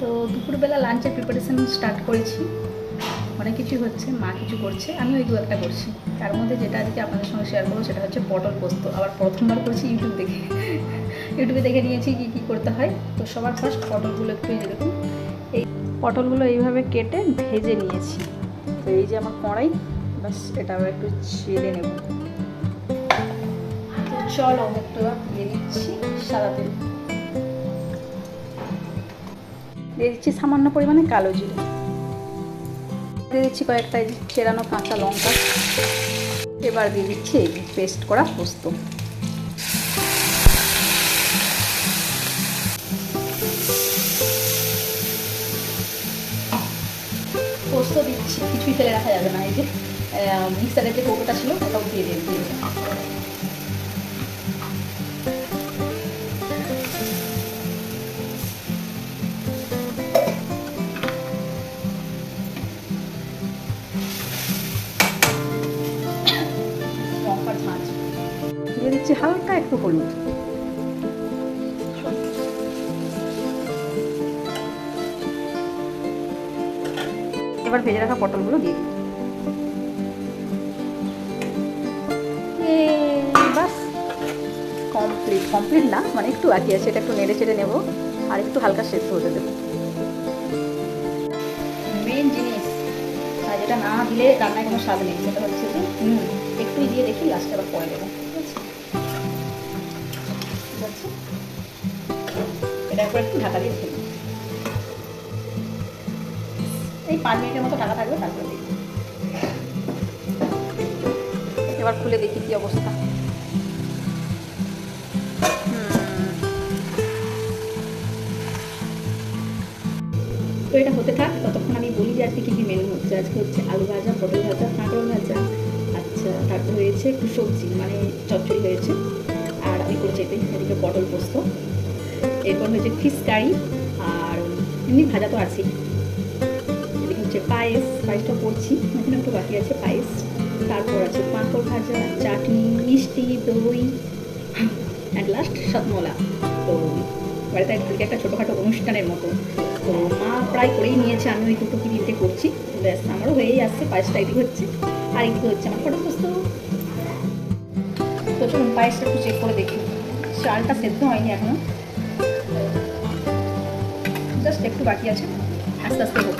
তো দুপুরবেলা লাঞ্চের প্রিপারেশন স্টার্ট করেছি। অনেক কিছু হচ্ছে, মা কিছু করছে আমি ওই দু একটা করছি। তার মধ্যে যেটা আজকে আপনাদের সঙ্গে শেয়ার করব সেটা হচ্ছে পটল পোস্ত। আবার প্রথমবার করছি ইউটিউব দেখে। ইউটিউবে দেখে নিয়েছি কী কী করতে হয়। তো সবার ফার্স্ট পটলগুলো একটু দেখুন। এই পটলগুলো এইভাবে কেটে ভেজে নিয়েছি। তো এই যে আমার কড়াই বাস এটা আবার একটু ছেড়ে নেব। চলো একটু দিয়ে দিচ্ছি সাদা তেল। দিয়ে দিচ্ছি সামান্য পরিমাণে কালো জিরে। দিয়ে দিচ্ছি কয়েকটা চেরানো কাঁচা লঙ্কা। এবার দিয়ে দিচ্ছি পেস্ট করা পোস্ত। পোস্ত দিচ্ছি, কিছুই ফেলে রাখা যাবে না, এই যে মিক্সারের যে কৌটোটা ছিল, ওটাও দিয়ে দিয়ে দিচ্ছি হালকা একটু হলুদ। এবার ভেজে রাখা পটলগুলো দিয়ে দিই। কমপ্লিট কমপ্লিট না মানে একটু বাকি আছে, এটা একটু নেড়ে চেড়ে নেব, আর একটু হালকা সেদ্ধ হতে দেবো। মেন জিনিস যেটা না দিলে রান্নায় কোনো স্বাদ নেই, সেটা হচ্ছে যে, হুম একটুই দিয়ে দেখি লাস্টে আবার পরে দেবো। এটা একবার একটু ঢাকা দিয়ে এই পাঁচ মিনিটের মতো ঢাকা থাকবে তারপরে এবার খুলে দেখি কি অবস্থা। তো এটা হতে থাক ততক্ষণ আমি বলি যে আজকে কী কী মেনু হচ্ছে। আজকে হচ্ছে আলু ভাজা পটল ভাজা কাঁকড় ভাজা আচ্ছা তারপর হয়েছে একটু সবজি মানে চচ্চড়ি হয়েছে। আর আমি করছি এদিকে পটল পোস্ত। এরপর হয়েছে ফিশ কারি আর এমনি ভাজা তো এদিকে হচ্ছে পায়েস, পায়েসটা করছি, এখানে একটু বাকি আছে পায়েস। তারপর আছে পাঁপড় ভাজা, চাটনি, মিষ্টি, দই অ্যাট লাস্ট সাতমলা। তো বাড়িতে আজকে একটা ছোটোখাটো অনুষ্ঠানের মতো। তো মা প্রায় করেই নিয়েছে আমি ওই দুটো তিনটে করছি। ব্যাস, আমারও হয়েই আসছে, পায়েসটা এদিকে হচ্ছে। আর এদিকে হচ্ছে আমার ফটো পোস্ত। তো চলুন, পায়েসটা একটু চেক করে দেখি। চালটা সেদ্ধ হয়নি এখনও। জাস্ট একটু বাকি আছে। আস্তে আস্তে হোক।